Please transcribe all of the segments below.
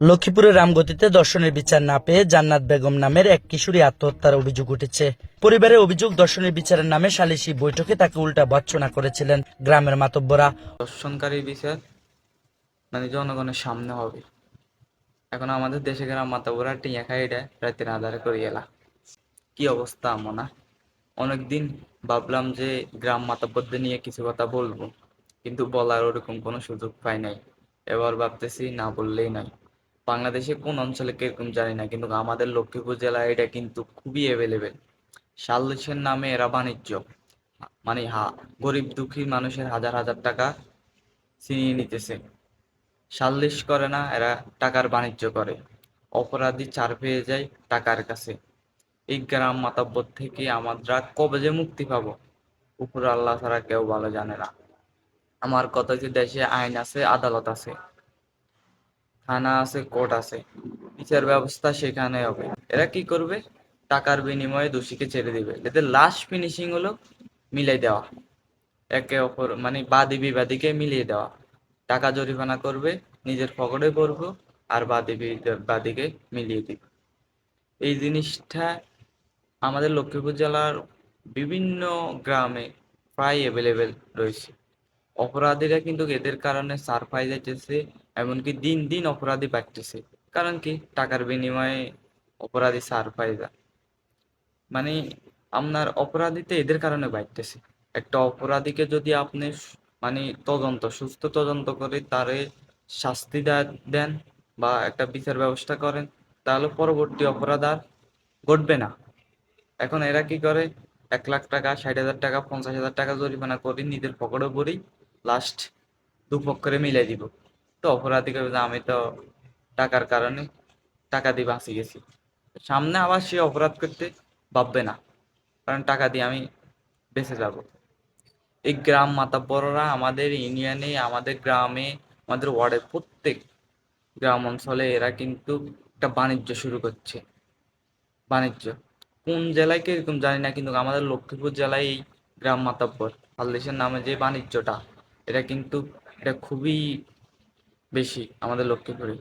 লক্ষ্মীপুরের রামগতিতে দর্শনের বিচার না পেয়ে জান্নাত বেগম নামের এক কিশোরী আত্মহত্যার অভিযোগ উঠেছে। পরিবারের অভিযোগ, দর্শনের বিচারের নামে সালিসি বৈঠকে তাকে উল্টা ভৎসনা করেছিলেন গ্রামের মাতব্বরা। দর্শনকারী বিচার মানে জনগণের সামনে হবে। এখন আমাদের দেশে গ্রাম মাতাবরা টিয়া খাই এটা রাতের আধারে করে এলা। কি অবস্থা মনা? অনেকদিন ভাবলাম যে গ্রাম মাতাব্বরদের নিয়ে কিছু কথা বলব, কিন্তু বলার ওরকম কোনো সুযোগ পাই নাই। এবার ভাবতেছি না বললেই নাই। বাংলাদেশে কোন অঞ্চলে কীরকম জানি না, কিন্তু আমাদের লক্ষ্মীপুর জেলায় এটা কিন্তু খুবই অ্যাভেলেবেল সালিসের নামে এরা বাণিজ্য। মানে হা, গরিব দুঃখী মানুষের হাজার হাজার টাকা ছিনিয়ে নিতেছে। সালিশ করে না, এরা টাকার বাণিজ্য করে। অপরাধী চার পেয়ে যায় টাকার কাছে। এই গ্রাম মাতাব্বর থেকে আমরা কবে যে মুক্তি পাবো, উপর আল্লাহ ছাড়া কেউ ভালো জানে না। আমার কথা যে দেশে আইন আছে, আদালত আছে। থানা আছে, কোর্ট আছে, বিচার ব্যবস্থা সেখানে হবে। এরা কি করবে? টাকার বিনিময়ে দোষীকে ছেড়ে দিবে। এদের লাস্ট ফিনিশিং হলো মিলাই দেওয়া। একে অপর মানে বাদী বিবাদীকে মিলিয়ে দেওয়া। টাকা জরিমানা করবে, নিজের পকেটে পড়ব আর বাদী বাদীকে মিলিয়ে দিবে। এই জিনিসটা আমাদের লক্ষ্মীপুর জেলার বিভিন্ন গ্রামে প্রায় অ্যাভেলেবেল রয়েছে। অপরাধীরা কিন্তু এদের কারণে সার পাই যাইতেছে এমনকি দিন দিন অপরাধী বাড়তেছে। কারণ কি? টাকার বিনিময়ে অপরাধী সার পাই যায় মানে আপনার অপরাধীতে এদের কারণে বাড়তেছে। একটা অপরাধীকে যদি আপনি মানে তদন্ত, সুস্থ তদন্ত করে তারে শাস্তি দেন বা একটা বিচার ব্যবস্থা করেন, তাহলে পরবর্তী অপরাধ আর ঘটবে না। এখন এরা কি করে? এক লাখ টাকা, ষাট হাজার টাকা, পঞ্চাশ হাজার টাকা জরিমানা করি নিজের পকেটে পড়ি লাস্ট দুপক্ষরে মিলাই দিব। তো অপরাধী করবে যে আমি তো টাকার কারণে টাকা দিয়ে বাঁচি গেছি। সামনে আবার সে অপরাধ করতে ভাববে না, কারণ টাকা দিয়ে আমি বেঁচে যাব। এই গ্রাম মাতাব্বররা আমাদের ইউনিয়নে, আমাদের গ্রামে, আমাদের ওয়ার্ডে প্রত্যেক গ্রাম অঞ্চলে এরা কিন্তু একটা বাণিজ্য শুরু করছে। বাণিজ্য। কোন জেলায় কীরকম জানি না, কিন্তু আমাদের লক্ষ্মীপুর জেলায় এই গ্রাম মাতাব্বর। হালদেশের নামে যে বাণিজ্যটা এটা কিন্তু এটা খুবই বেশি, আমাদের লক্ষ্মীপুরে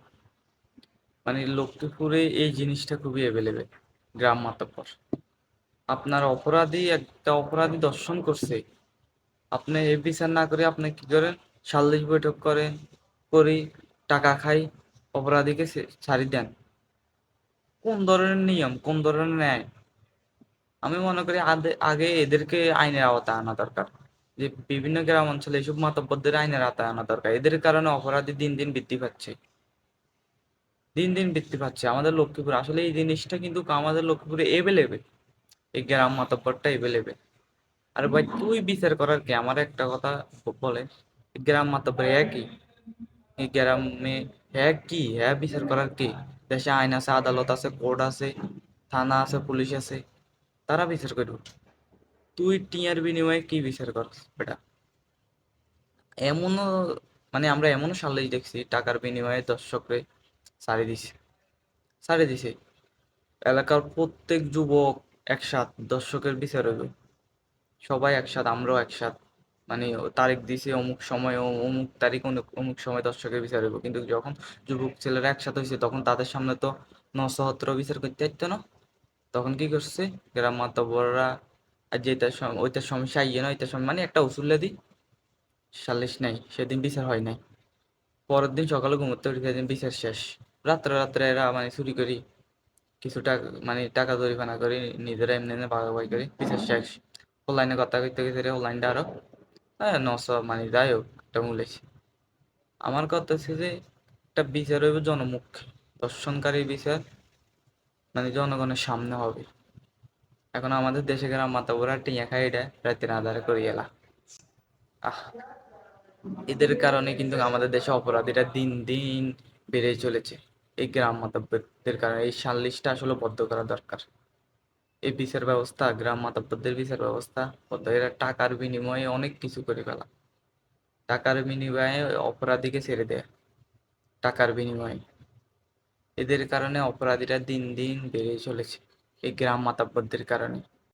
মানে লক্ষ্মীপুরে এই জিনিসটা খুবই অ্যাভেলেবেল গ্রাম মাতাব্বর আপনার অপরাধী, একটা অপরাধী দর্শন করছে। আপনি এ বিচার না করে আপনি কি করেন? সালিশ বৈঠক করেন, করি, টাকা খাই, অপরাধীকে ছাড়ি দেন। কোন ধরনের নিয়ম, কোন ধরনের ন্যায়? আমি মনে করি আগে এদেরকে আইনের আওতায় আনা দরকার। যে বিভিন্ন গ্রাম অঞ্চলে এইসব মাতব্বরদের আইনের আওতায় আনা দরকার। এদের কারণে অপরাধী দিন দিন বৃদ্ধি পাচ্ছে। দিন দিন বৃদ্ধি পাচ্ছে আমাদের লক্ষ্মীপুর। আসলে এই জিনিসটা কিন্তু আমাদের লক্ষ্মীপুরে এভেলেবেল এই গ্রাম মাতব্বরটা এভেলেবেল আর ভাই, তুই বিচার করার কি? আমার একটা কথা বলে গ্রাম মাতব্বর একই এই গ্রামে হ্যাঁ কি? হ্যাঁ বিচার করার কি? দেশে আইন আছে, আদালত আছে, কোর্ট আছে, থানা আছে, পুলিশ আছে, তারা বিচার করব তুই টিয়ার বিনিময়ে কি বিচার করস বেটা? এমনও মানে আমরা এমনও সালিশ দেখছি, টাকার বিনিময়ে দর্শকরে সারি দিছে সারি দিছে। এলাকার প্রত্যেক যুবক একসাথ, দর্শকের বিচার হইবে। সবাই একসাথ, আমরাও একসাথ। মানে তারিখ দিছে, অমুক সময়, অমুক তারিখ, অমুক- সময় দর্শকের বিচার হইব। কিন্তু যখন যুবক ছেলেরা একসাথে হয়েছে তখন তাদের সামনে তো নসহত্র বিচার করতে পারতো না। তখন কি করছে? গ্রাম মাতব্বররা আর যেটার সময় ওইটার সমস্যা ইয়ে না ওইটার সময় মানে একটা উসুল্লে দি সালিশ নাই, সেদিন বিচার হয় নাই। পরের দিন সকালে ঘুমোতে উঠে, সেদিন বিচার শেষ। রাত্রে রাত্রে এরা মানে চুরি করি, কিছু টাকা মানে টাকা জরিমানা করি, নিজেরা এমনি এমনি ভাগাভাগি করি, বিচার শেষ। অনলাইনে কথা কইতে গেছে রে অনলাইনটা আরও হ্যাঁ নশো মানে যাই হোক, একটা মূলেছি আমার কথা হচ্ছে যে, একটা বিচার হইব জনমুখ দর্শনকারী বিচার মানে জনগণের সামনে হবে। এখন আমাদের দেশে গ্রাম মাথা ওরা টিয়া খাই এটা, রাতের আধারে করে আহ, এদের কারণে কিন্তু আমাদের দেশে অপরাধীরা দিন দিন বেড়ে চলেছে। এই গ্রাম মাতাব্বরদের কারণে, এই সালিশটা আসলে বদ্ধ করা দরকার। এই বিচার ব্যবস্থা, গ্রাম মাতাব্বরদের বিচার ব্যবস্থা বদ্ধ এরা টাকার বিনিময়ে অনেক কিছু করে ফেলা। টাকার বিনিময়ে অপরাধীকে ছেড়ে দেয়, টাকার বিনিময়ে। এদের কারণে অপরাধীরা দিন দিন বেড়ে চলেছে। এই গ্রাম মাতাব্বরদের কারণে।